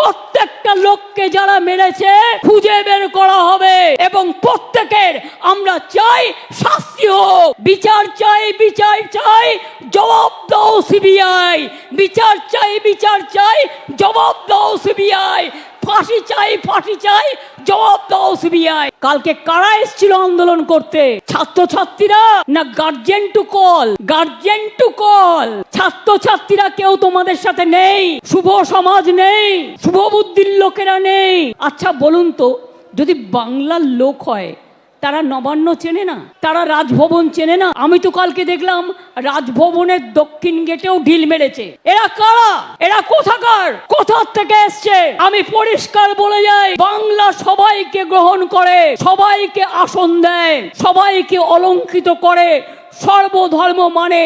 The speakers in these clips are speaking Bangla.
প্রত্যেকটা লোককে যারা মেরেছে, খুঁজে বের করা হবে এবং প্রত্যেকের আমরা চাই শাস্তি হোক। বিচার চাই বিচার চাই, জবাব দাও সিবিআই। বিচার চাই বিচার চাই, জবাব দাও সিবিআই। ফাঁসি চাই ফাঁসি চাই, জবাব দাও সিবিআই। কালকে কারা এসেছিল আন্দোলন করতে? ছাত্রছাত্রীরা না guardian to call guardian to call ছাত্রছাত্রীরা কেউ তোমাদের সাথে নেই? শুভ সমাজ নেই? শুভ বুদ্ধির লোকেরা নেই? আচ্ছা বলুন তো, যদি বাংলার লোক হয় তারা নবান্ন চেনে না, তারা রাজভবন চেনে না। আমি তো কালকে দেখলাম, রাজভবনের দক্ষিণ গেটেও ঢিল মেরেছে। এরা কারা? এরা কোথাকার? কোথার থেকে এসছে? আমি পরিষ্কার বলে যাই, বাংলা সবাইকে গ্রহণ করে, সবাইকে আসন দেয়, সবাইকে অলঙ্কৃত করে, সর্বধর্ম মানে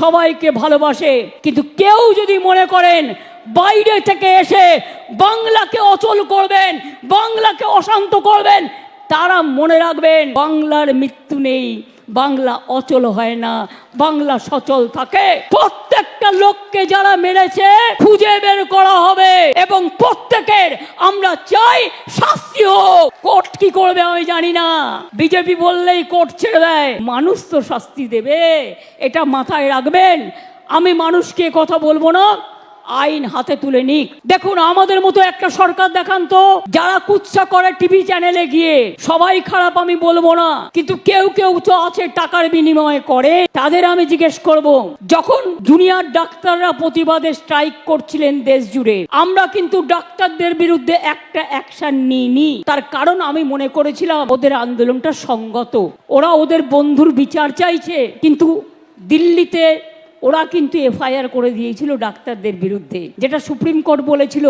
সবাইকে ভালোবাসে। কিন্তু কেউ যদি মনে করেন, বাইরে থেকে এসে বাংলাকে অচল করবেন, বাংলাকে অশান্ত করবেন তারা মনে রাখবেন, বাংলার মৃত্যু নেই, বাংলা অচল হয় না, বাংলা সচল থাকে। প্রত্যেকটা লোককে যারা মেরেছে, খুঁজে বের করা হবে এবং প্রত্যেকের আমরা চাই শাস্তি হোক। কোর্ট কি করবে আমি জানি না। বিজেপি বললেই কোর্ট ছেড়ে দেয়। মানুষ তো শাস্তি দেবে, এটা মাথায় রাখবেন। আমি মানুষকে কথা বলব না। আইন হাতে তুলে নিক। দেখুন, আমাদের মতো একটা সরকার দেখান তো, যারা কুৎসা করে টিভি চ্যানেলে গিয়ে, সবাই খারাপ আমি বলব না, কিন্তু কেউ কেউ তো আছে টাকার বিনিময়ে করে, তাদের আমি জিজ্ঞেস করব, যখন জুনিয়র ডাক্তাররা প্রতিবাদে স্ট্রাইক করছিলেন দেশ জুড়ে, আমরা কিন্তু ডাক্তারদের বিরুদ্ধে একটা অ্যাকশন নিইনি। তার কারণ আমি মনে করেছিলাম, ওদের আন্দোলনটা সঙ্গত, ওরা ওদের বন্ধুর বিচার চাইছে, কিন্তু দিল্লিতে ওরা কিন্তু এফআইআর করে দিয়েছিল ডাক্তারদের বিরুদ্ধে যেটা সুপ্রিম কোর্ট বলেছিল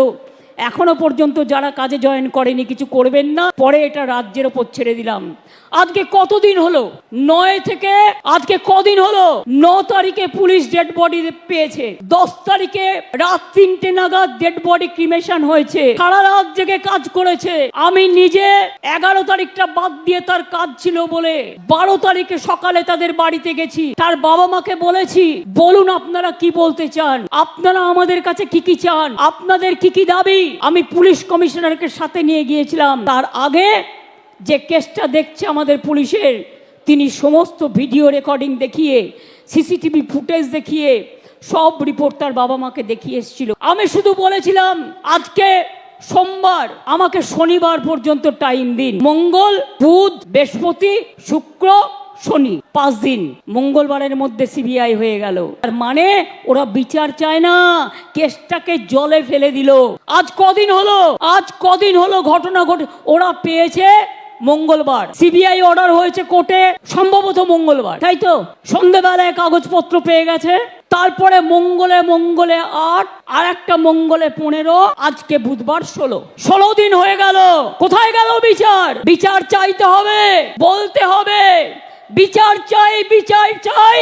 এখনও পর্যন্ত যারা কাজে জয়েন করেনি, কিছু করবেন না। পরে এটা রাজ্যের ওপর ছেড়ে দিলাম। আজকে কতদিন হলো? নয় থেকে আজকে কদিন হলো? ন তারিখে পুলিশ ডেড বডি পেয়েছে। দশ তারিখে রাত তিনটে নাগাদ ডেড বডি ক্রিমেশন হয়েছে। সারা রাত জেগে কাজ করেছে। আমি নিজে এগারো তারিখটা বাদ দিয়ে তার কাজ ছিল বলে বারো তারিখে সকালে তাদের বাড়িতে গেছি। তার বাবা মাকে বলেছি, বলুন আপনারা কি বলতে চান? আপনারা আমাদের কাছে কি কি চান? আপনাদের কি কি দাবি? আমি পুলিশ কমিশনারকে সাথে নিয়ে গিয়েছিলাম। তার আগে যে কেসটা দেখছে আমাদের পুলিশের, তিনি সমস্ত ভিডিও রেকর্ডিং দেখিয়ে, সিসিটিভি ফুটেজ দেখিয়ে, সব রিপোর্ট তার বাবা মাকে দেখিয়ে এসেছিল। আমি শুধু বলেছিলাম, আজকে সোমবার, আমাকে শনিবার পর্যন্ত টাইম দিন। মঙ্গল, বুধ, বৃহস্পতি, শুক্র শনি, পাঁচ দিন। মঙ্গলবারের মধ্যে সিবিআই হয়ে গেল। আর মানে ওরা বিচার চায় না, কেসটাকে জলে ফেলে দিল। আজ কদিন হলো, আজ কদিন হলো ঘটনা ঘটে, ওরা পেয়েছে মঙ্গলবার। সিবিআই অর্ডার হয়েছে কোর্টে, সম্ভবত মঙ্গলবার। তাই তো? সন্ধেবেলায় কাগজপত্র পেয়ে গেছে, তারপরে মঙ্গলে মঙ্গলে আট, আর একটা মঙ্গলে পনেরো, আজকে বুধবার ষোলো। ষোলো দিন হয়ে গেল। কোথায় গেল বিচার? বিচার চাইতে হবে, বলতে হবে। বিচার চাই বিচার চাই,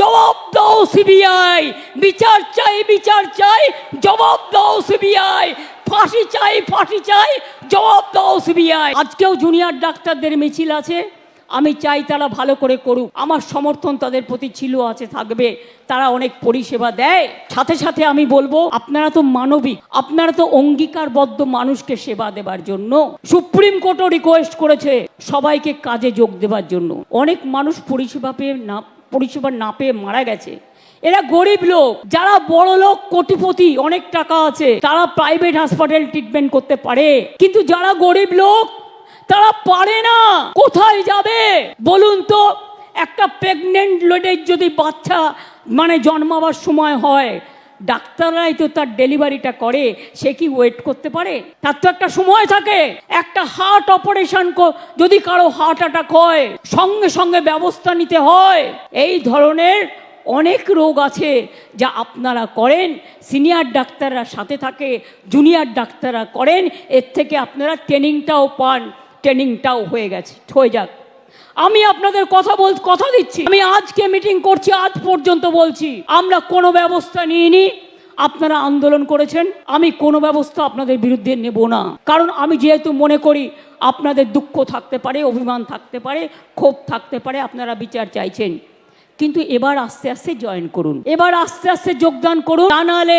জবাব দাও সিবিআই বিচার চাই বিচার চাই, জবাব দাও সিবিআই ফাঁসি চাই ফাঁসি চাই, জবাব দাও সিবিআই আজকেও জুনিয়র ডাক্তারদের মিছিল আছে। আমি চাই তারা ভালো করে করুক। আমার সমর্থন তাদের প্রতি ছিল, আছে, থাকবে। তারা অনেক পরিষেবা দেয়। সাথে সাথে আমি বলব, আপনারা তো মানবিক, আপনারা তো অঙ্গীকারবদ্ধ মানুষকে সেবা দেবার জন্য। সুপ্রিম কোর্টও রিকোয়েস্ট করেছে সবাইকে কাজে যোগ দেবার জন্য। অনেক মানুষ পরিষেবা পেয়ে না, পরিষেবা না পেয়ে মারা গেছে। এরা গরিব লোক, যারা বড় লোক, কোটিপতি, অনেক টাকা আছে, তারা প্রাইভেট হাসপাতাল ট্রিটমেন্ট করতে পারে। কিন্তু যারা গরিব লোক তারা পারে না। কোথায় যাবে? বলুন তো, একটা প্রেগনেন্ট লেডির যদি বাচ্চা মানে জন্মাবার সময় হয়, ডাক্তাররাই তো তার ডেলিভারিটা করে, সে কি ওয়েট করতে পারে? তার তো একটা সময় থাকে। একটা হার্ট অপারেশন যদি কারও হার্ট অ্যাটাক হয়, সঙ্গে সঙ্গে ব্যবস্থা নিতে হয়। এই ধরনের অনেক রোগ আছে যা আপনারা করেন সিনিয়র ডাক্তাররা সাথে থাকে জুনিয়র ডাক্তাররা করেন, এর থেকে আপনারা ট্রেনিংটাও পান। ট্রেনিংটাও হয়ে গেছে। হয়ে যাক। আমি আপনাদের কথা বল কথা দিচ্ছি। আমি আজকে মিটিং করছি, আজ পর্যন্ত বলছি, আমরা কোনো ব্যবস্থা নিইনি। আপনারা আন্দোলন করেছেন, আমি কোনো ব্যবস্থা আপনাদের বিরুদ্ধে নেব না। কারণ আমি যেহেতু মনে করি, আপনাদের দুঃখ থাকতে পারে, অভিমান থাকতে পারে, ক্ষোভ থাকতে পারে, আপনারা বিচার চাইছেন। কিন্তু এবার আস্তে আস্তে জয়েন করুন। এবার আস্তে আস্তে যোগদান করুন। তা নাহলে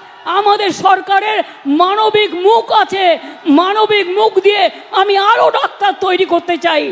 আমাদের সরকারের মানবিক মুখ আছে মানবিক মুখ দিয়ে আমি আরও ডাক্তার তৈরি করতে চাই।